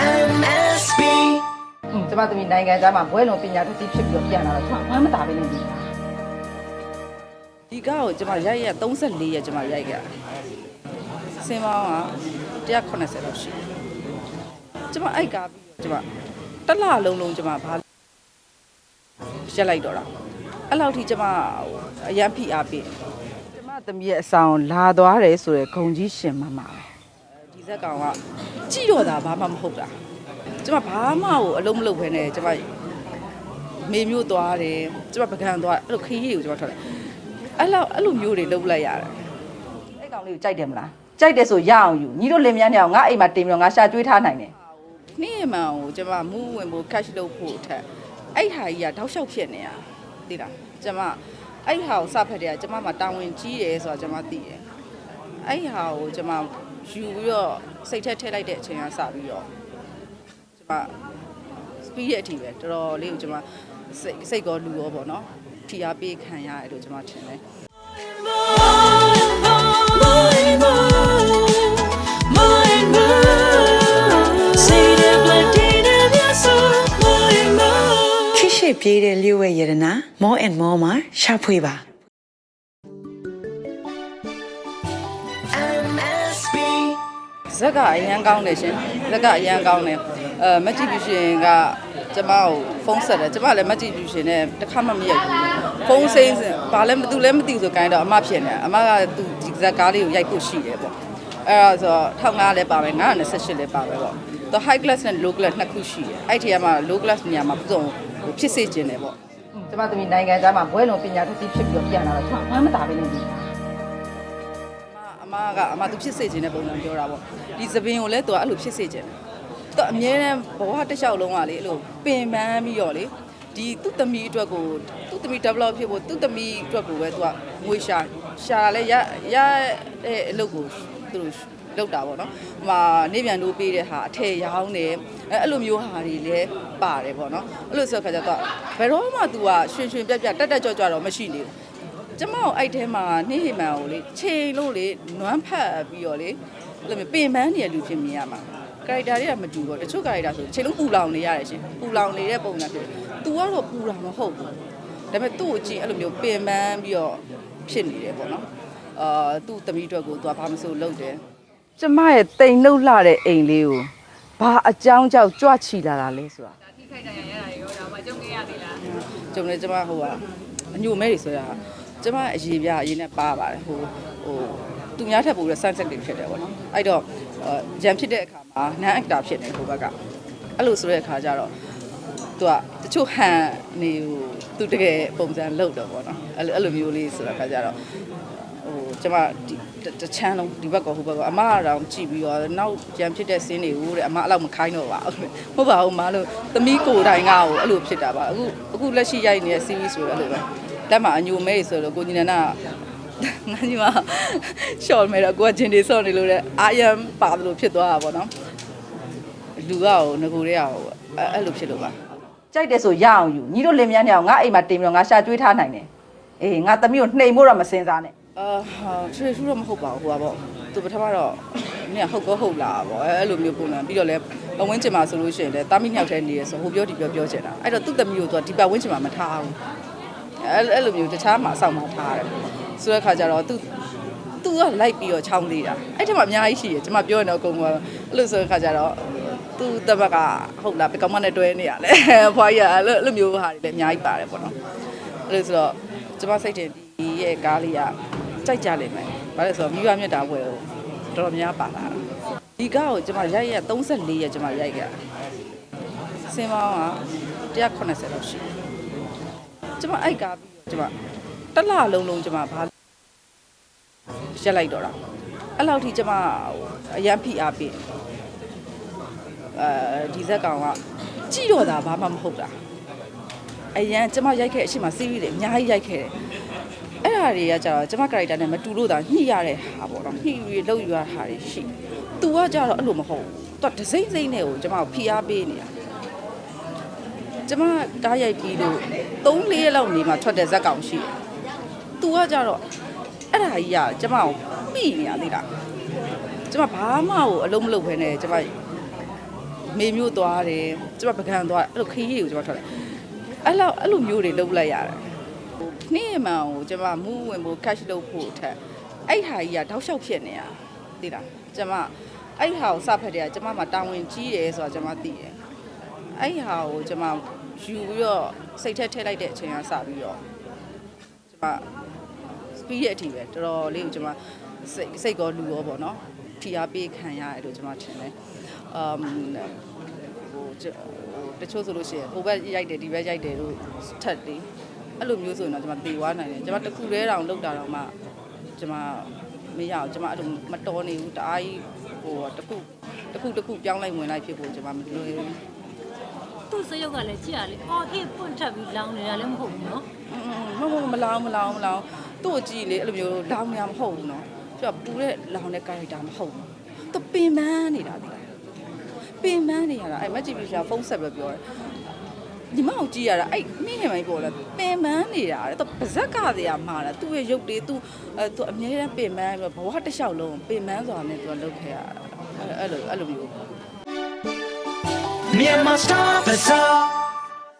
MSB อืมကျမသမီးနိုင်ငံသားမှာဘွဲလုံးပညာတတ်သိဖြစ်ပြီးတော့ပြန်လာတော့ကျမဝမ်းမသာပဲနေပြီဒီကားကိုကျွန်မရိုက်ရ34ရက်ကျွန်မရိုက်ခဲ့စင်မောင်းက180လောက်ရှိတယ်ကျွန်မအိုက်ကားပြီးတော့ကျွန်မတစ်လလုံးလုံးကျွန်မဘာရက်လိုက်တော့တာအဲ့လောက်ထိကျွန်မဟိုအရန်ဖိအားပေးကျမသမီးရဲ့အဆောင်လာသွားတယ်ဆိုရယ်ဂုံကြီးရှင်မမှာပဲဒီ ဇက်ကောင်ကကြည့်တော့တာဘာမှမဟုတ်တာကျွန်မဘာမှဟိုအလုံးမလုပ်ဘဲနဲ့ကျွန်မမေမျိုးသွားတယ်ကျွန်မပကံသွားအဲ့လိုခရီးတွေကိုကျွန်မထွက်တယ်အဲ့လောက်အဲ့လိုမျိုးတွေလုပ်လိုက်ရတယ်အဲ့ကောင်လေးကိုကြိုက်တယ်မလားကြိုက်တယ်ဆိုရအောင်ယူညီတို့လင်မြန်းနေအောင်ငါအိမ်မှာတင်ပြီးတော့ငါရှာကျွေးထားနိုင်တယ်နေ့မှန်ကိုကျွန်မမူးဝင်ဖို့ cash လုပ်ဖို့အထက်အဲ့ဟာကြီးကတောက်လျှောက်ဖြစ်နေရသိလားကျွန်မအဲ့ဟာကိုစဖက်တယ်ကကျွန်မမှာတာဝန်ကြီးတယ်ဆိုတာကျွန်မသိတယ်အဲ့ဟာကိုကျွန်မ ယူပြီးတော့စိတ်ထက်ထည့်လိုက်တဲ့အချိန်ကစပြီးတော့ကျွန်မပြီးရဲ့အထိပဲတော်တော်လေးကိုကျွန်မစိတ်စိတ်ကောလူရောပေါ့နော်ထီအားပေးခံရတယ်လို့ကျွန်မထင်တယ်ခိရှိပြေးတဲ့လျှို့ဝဲရတနာ more and more မှာရှာဖွေပါ ဇက်ကအရန်ကောင်းတယ်ရှင်ဇက်ကအရန်ကောင်းတယ်အဲမက်ဂျီဗျူရှင်ကကျမကိုဖုန်းဆက်တယ်ကျမလည်းမက်ဂျီဗျူရှင်နဲ့တစ်ခါမှမရိုက်ဘူးဖုန်းစိမ်းစင်ဘာလဲမသူလည်းမသိဘူးဆိုခိုင်းတော့အမဖြစ်နေအမကသူဒီဇက်ကားလေးကိုရိုက်ဖို့ရှိတယ်ပေါ့အဲ့ဒါဆိုတော့1500လည်းပါမယ်928လည်းပါမယ်ပေါ့သူ high class နဲ့ low class နှစ်ခုရှိတယ်အဲ့ဒီကမှ low class နေရာမှာပုံစံဖြစ်စေခြင်းတယ်ပေါ့อืมကျမသမီးနိုင်ငံသားမှာဘွဲလုံးပညာတတ်သိဖြစ်ပြီးတော့ပြန်လာတော့ကျမဝမ်းမသာပဲနေပြီအ မကအမသူဖြစ်စေခြင်းတဲ့ပုံစံပြောတာပေါ့ဒီသပင်ကိုလည်းသူကအဲ့လိုဖြစ်စေခြင်းတယ်သူအမြဲတမ်းဘဝတစ်လျှောက်လုံးကလေအဲ့လိုပင်ပန်းပြီးတော့လေဒီသူ့သမီးအတွက်ကိုသူ့သမီး develop ဖြစ်ဖို့သူ့သမီးအတွက်ကိုပဲသူကငွေရှာရှာလဲရရတဲ့အလုပ်ကိုသူတို့လောက်တာပေါ့နော်ဟိုမှာနေပြန်တို့ပေးတဲ့ဟာအထည်ရောင်းတယ်အဲအဲ့လိုမျိုးဟာတွေလည်းပါတယ်ပေါ့နော်အဲ့လိုဆိုတဲ့ခါကျတော့ဘယ်တော့မှ तू ကရွှင်ရွှင်ပြက်ပြက်တက်တက်ကြွကြွတော့မရှိနေဘူး ကျမတို့အဲ့ထဲမှာနှင်းဟိမှန်ကိုလေချိန်လို့လေနွမ်းဖတ်ပြီးတော့လေအဲ့လိုမျိုးပင်ပန်းနေတဲ့လူဖြစ်မြင်ရမှာကာရက်တာတွေကမတူတော့တချို့ကာရက်တာဆိုချိန်လုံးပူလောင်နေရတယ်ရှင်ပူလောင်နေတဲ့ပုံစံဖြစ်တယ်။ तू ကတော့ပူတာမဟုတ်ဘူး။ဒါပေမဲ့သူ့ကိုကြည့်အဲ့လိုမျိုးပင်ပန်းပြီးတော့ဖြစ်နေတယ်ပေါ့နော်။အာသူ့သမီးအတွက်ကို तू ဘာမဆိုလုပ်တယ်။ကျမရဲ့တိမ်နှုတ်လှတဲ့အိမ်လေးကိုဘာအကြောင်းကြောင့်ကြွချီလာတာလဲဆိုတာ။ထိခိုက်တယ်ရရတာရောဒါမှကြုံခဲ့ရသေးလား။ကြုံနေကျမဟိုကအညိုမဲတွေဆိုရတာ ကျမအရေးပြအရေးနဲ့ပါပါတယ်ဟိုဟိုသူများထပ်ပို့ပြီး sunset တွေဖြစ်တယ်ပေါ့နော်အဲ့တော့ရန်ဖြစ်တဲ့အခါမှာ non actor ဖြစ်တယ်ဟိုဘက်ကအဲ့လိုဆိုတဲ့အခါကျတော့သူကတချို့ဟန်နေဟိုသူတကယ်ပုံစံလုပ်တော့ပေါ့နော်အဲ့လိုအဲ့လိုမျိုးလေးဆိုတဲ့အခါကျတော့ဟိုကျမဒီ တချမ်းလုံးဒီဘက်ကဟိုဘက်ကအမကတော့ကြည့်ပြီးတော့နောက်ကြံဖြစ်တဲ့စင်းတွေကိုတဲ့အမအဲ့လောက်မခိုင်းတော့ပါဘူးဟုတ်ပါဘူးမလို့သမီးကိုယ်တိုင်ကဟိုအဲ့လိုဖြစ်တာပါအခုအခုလက်ရှိရိုက်နေတဲ့ series ဆိုတော့အဲ့လိုပဲတက်မှာအညိုမဲဆိုတော့ကိုညီနနာငါညီမရှော့မဲတော့ကိုကဂျင်တွေဆော့နေလို့တဲ့အာယမ်ပါတယ်လို့ဖြစ်သွားတာပေါ့နော်လူကဟိုငကိုတွေကဟိုအဲ့အဲ့လိုဖြစ်လို့ပါကြိုက်တယ်ဆိုရအောင်ယူညီတို့လင်မြန်းနေအောင်ငါအိမ်မှာတင်ပြီးတော့ငါရှာကျွေးထားနိုင်တယ်အေးငါသမီးကိုနှိမ်ဖို့တော့မစင်စားနဲ့ အာဟာထွေထူးတော့မဟုတ်ပါဘူးဟိုပါပေါ့သူပထမတော့နင်ကဟုတ်ကောဟုတ်လားပေါ့အဲ့လိုမျိုးပုံစံပြီးတော့လဲပဝင်းချင်မှာဆိုလို့ရှိရင်လဲတာမိညောက်ထဲနေရဆိုဟိုပြောဒီပြောပြောချင်တာအဲ့တော့သူ့သမီးကိုသူကဒီပဝင်းချင်မှာမထားဘူးအဲ့အဲ့လိုမျိုးတခြားမှာအဆောင်မှာထားတယ်ဆိုတဲ့ခါကျတော့သူသူကလိုက်ပြီးတော့ချောင်းသေးတာအဲ့ထက်မှအများကြီးရှိရကျွန်မပြောရတော့အကုန်ကအဲ့လိုဆိုတဲ့ခါကျတော့သူတပတ်ကဟုတ်လားပကောင်းမနဲ့တွဲနေရလဲဖွားရအဲ့လိုအဲ့လိုမျိုးဟာတွေလည်းအများကြီးပါတယ်ပေါ့နော်အဲ့လိုဆိုတော့ကျွန်မစိတ်တင်ဒီရဲ့ကားလေးက ကြိုက်ကြလိမ့်မယ်။ဘာလဲဆိုတော့မိဘမြတ်တာဘွယ်ကိုတော်တော်များပါလာတာ။ဒီကားကိုကျွန်မရိုက်ရ34ရက်ကျွန်မရိုက်ခဲ့တာ။စင်မောင်းက180လောက်ရှိတယ်။ကျွန်မအိုက်ကားပြီးတော့ကျွန်မတစ်လလုံးလုံးကျွန်မဘာရက်လိုက်တော့တာ။အဲ့လောက်ထိကျွန်မအရန်ဖိအားပေးအဲဒီဇက်ကောင်ကကြည့်တော့တာဘာမှမဟုတ်တာ။အရန်ကျွန်မရိုက်ခဲ့အရှိမစီးရီးတွေအများကြီးရိုက်ခဲ့တယ်။ ဒါတွေကကြတော့ကျမ character နဲ့မတူလို့တာညှိရတဲ့ဟာပေါ့နော်ညှိပြီးလှုပ်ယူရတာတွေရှိသူကကြတော့အဲ့လိုမဟုတ်သူကဒစိမ့်စိမ့်နဲ့ကိုကျမကိုဖိအားပေးနေတာကျမကားရိုက်ပြီးလို့3-4ရက်လောက်နေမှထွက်တဲ့ဇက်ကောင်ရှိတယ်သူကကြတော့အဲ့ဒါကြီးကကျမကိုမိနေရသေးတာကျမဘာမှကိုအလုံးမလုပ်ဘဲနဲ့ကျမမေမျိုးသွားတယ်ကျမပကံသွားအဲ့လိုခရီးကိုကျမထွက်တယ်အဲ့လိုအဲ့လိုမျိုးတွေလုပ်လိုက်ရတယ် နေ့မှန်ကိုကျမမူးဝင်ဖို့ cash လုပ်ဖို့အထက်အဲ့ဟာကြီးကတောက်လျှောက်ဖြစ်နေတာသိလားကျမအဲ့ဟာကိုစဖက်တယ်ကကျမမှာတာဝန်ကြီးတယ်ဆိုတာကျမသိတယ်အဲ့ဟာကိုကျမယူပြီးတော့စိတ်ထက်ထည့်လိုက်တဲ့အချိန်ကစပြီးတော့ကျမပြီးတဲ့အထိပဲတော်တော်လေးကိုကျွန်မစိတ်စိတ်ကောလူရောပေါ့နော်ထီအားပေးခံရတယ်လို့ကျွန်မထင်တယ်အမ်ဟိုကျဟိုတချို့ဆိုလို့ရှိရင်ဟိုဘက်ရိုက်တယ်ဒီဘက်ရိုက်တယ်လို့ထက်တယ် အဲ့လိုမျိုးဆိုရင်တော့ကျွန်မသေသွားနိုင်တယ်ကျွန်မတစ်ခုတည်းတောင်လောက်တာတော့မှကျွန်မမရအောင်ကျွန်မအဲ့လိုမတော်နေဘူးတအားကြီးဟိုတစ်ခုတစ်ခုတစ်ခုပြောင်းလိုက်ဝင်လိုက်ဖြစ်ဖို့ကျွန်မမလွယ်ဘူးသူ့စရုပ်ကလည်းကြည့်ရလေအော်အေးပွန့်ထပ်ပြီးလောင်းနေတာလည်းမဟုတ်ဘူးနော်မဟုတ်မလောင်မလောင်မလောင်သူ့ကိုကြည့်လေအဲ့လိုမျိုးလောင်နေမှာမဟုတ်ဘူးနော်သူကပူတဲ့လောင်တဲ့ character မဟုတ်ဘူးသူပင်ပန်းနေတာဒီပင်ပန်းနေရတာအဲ့မက်ဂျီပီရှာဖုန်းဆက်ပဲပြောတယ် ဒီမောင်ကြည့်ရတာအဲ့နေ့နေမှပေါ်လာပင်ပန်းနေတာတဲ့သူပါဇက်ကတည်းကမှာတာသူ့ရဲ့ရုပ်တွေသူအဲသူအမြဲတမ်းပင်ပန်းပြီးဘဝတစ်လျှောက်လုံးပင်ပန်းစွာနဲ့သူကလုပ်ခဲ့ရတာအဲ့လိုအဲ့လိုမျိုး Myanmar Star Bazaar.